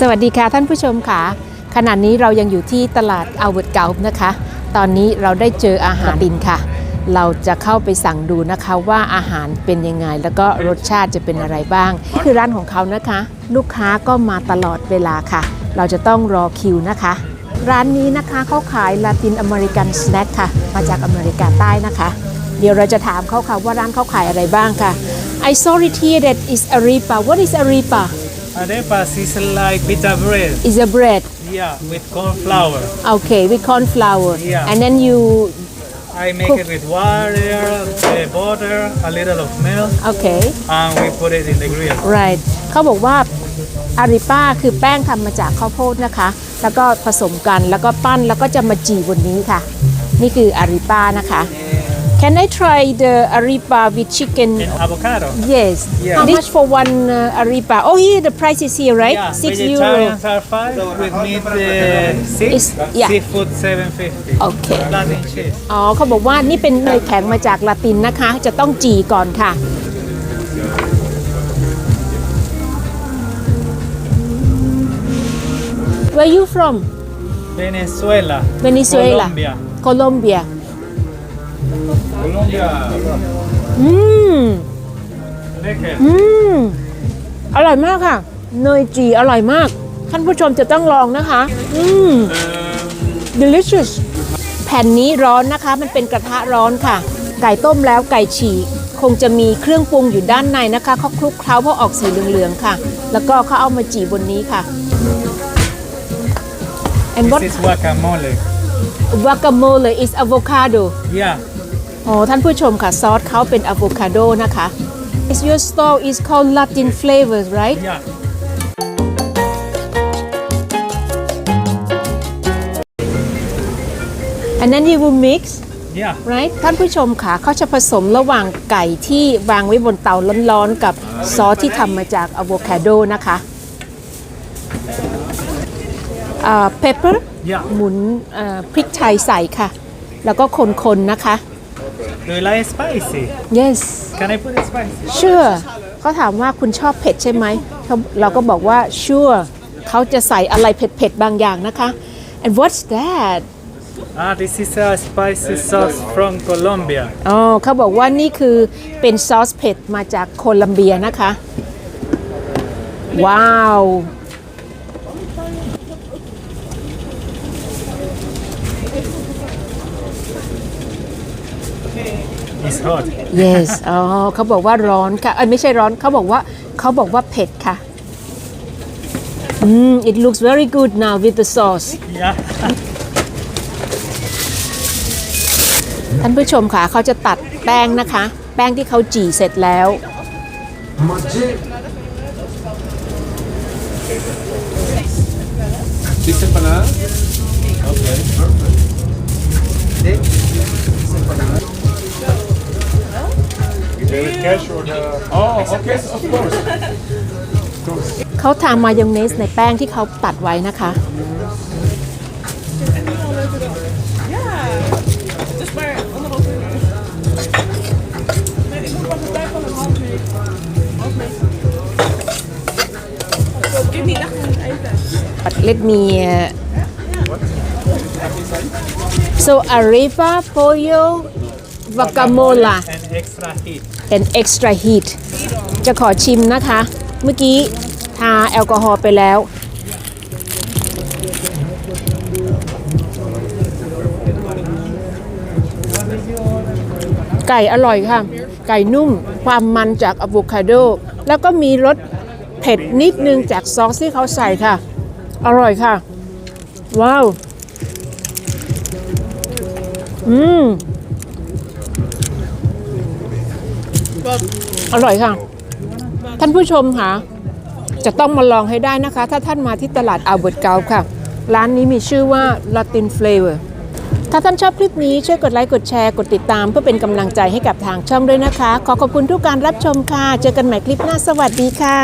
สวัสดีค่ะท่านผู้ชมค่ะ ขณะนี้เรายังอยู่ที่ตลาดอัลเวิร์ตเกลนะคะ ตอนนี้เราได้เจออาหารดินค่ะ เราจะเข้าไปสั่งดูนะคะว่าอาหารเป็นยังไง แล้วก็รสชาติจะเป็นอะไรบ้างนี่คือร้านของเขานะคะ ลูกค้าก็มาตลอดเวลาค่ะ เราจะต้องรอคิวนะคะ ร้านนี้นะคะเขาขายลาตินอเมริกันสแน็คค่ะ มาจากอเมริกาใต้นะคะ เดี๋ยวเราจะถามเขาค่ะว่าร้านเขาขายอะไรบ้างค่ะ I saw it here that is arepa what is arepa Arepas is like pita bread. is a bread Yeah, with corn flour. Okay, with corn flour. Yeah. And then you, I make Cook. it with water, uh, butter, a little of milk, okay, and we put it in the grill. right. เขาบอกว่าอาริป้าคือแป้งทำมาจากข้าวโพดนะคะ แล้วก็ผสมกันแล้วก็ปั้นแล้วก็จะมาจีบนนี้ค่ะ นี่คืออาริป้านะคะ Can I try the arepa with chicken? And avocado. Yes. Yeah. How much for one uh, arepa? Oh, here the price is here, right? Yeah, Six euro. vegetarians are five, with meat uh, six, Is- yeah. seafood seven fifty. Okay. Latin cheese. อ๋อเขาบอกว่านี่เป็นเนยแข็งมาจากลาตินนะคะ จะต้องจีก่อนค่ะ Where you from Venezuela. Venezuela Colombia. Colombia Colombia. อืม Lekker. อืม อร่อยมากค่ะ เนยจีอร่อยมาก ท่านผู้ชมจะต้องลองนะคะ อืม delicious แผ่นนี้ร้อนนะคะ มันเป็นกระทะร้อนค่ะ ไก่ต้มแล้วไก่ฉีกคงจะมีเครื่องปรุงอยู่ด้านในนะคะเขาคลุกเคล้าเพราะออกสีเหลืองๆค่ะ แล้วก็เขาเอามาจีบนนี้ค่ะ and what This is guacamole. guacamole is avocado Yeah. อ๋อท่านผู้ชมค่ะซอสเขาเป็นอะโวคาโดนะคะ Is your store is called Latin flavors right Yeah. and then you will mix Yeah. right ท่านผู้ชมค่ะเขาจะผสมระหว่างไก่ที่วางไว้บนเตาร้อนๆ กับซอสที่ทำมาจากอะโวคาโดนะคะอ่า pepper Yeah. หมุนเอ่อพริกไทยใส่ค่ะ แล้วก็คนๆนะคะ Do you like spicy? yes Can I put it spicy? sure เขาถามว่าคุณชอบเผ็ดใช่ไหมเขาเราก็บอกว่า sure เขาจะใส่อะไรเผ็ดๆบางอย่างนะคะ and what's that Ah, this is a spicy sauce from Colombia. อ๋อเขาบอกว่านี่คือเป็นซอสเผ็ดมาจากโคลัมเบียนะคะ ว้าว It's hot. yes อ๋อเขาบอกว่าร้อนค่ะเอ้ยไม่ใช่ร้อนเขาบอกว่าเขาบอกว่าเผ็ดค่ะ อืม it looks very good now with the sauce Yeah. ท่านผู้ชมค่ะเขาจะตัดแป้งนะคะ แป้งที่เขาจี่เสร็จแล้ว Six empanadas. Okay, perfect. You pay with cash or the? Oh, okay, of course. เขาทามายองเนสในแป้งที่เขาตัดไว้นะคะ But let me uh, so arepa pollo guacamole And extra heat. And extra heat จะขอชิมนะคะ เมื่อกี้ทาแอลกอฮอล์ไปแล้ว ไก่อร่อยค่ะ ไก่นุ่ม ความมันจากอะโวคาโด แล้วก็มีรสเผ็ดนิดนึงจากซอสที่เขาใส่ค่ะ อร่อยค่ะ ว้าว อืม อร่อยค่ะ ท่านผู้ชมค่ะ จะต้องมาลองให้ได้นะคะ ถ้าท่านมาที่ตลาดอาเบิร์ตเกลค่ะ ร้านนี้มีชื่อว่า Latin Flavor ถ้าท่านชอบคลิปนี้ช่วยกดไลค์ กดแชร์ กดติดตามเพื่อเป็นกำลังใจให้กับทางช่องด้วยนะคะ ขอขอบคุณทุกการรับชมค่ะ เจอกันใหม่คลิปหน้าสวัสดีค่ะ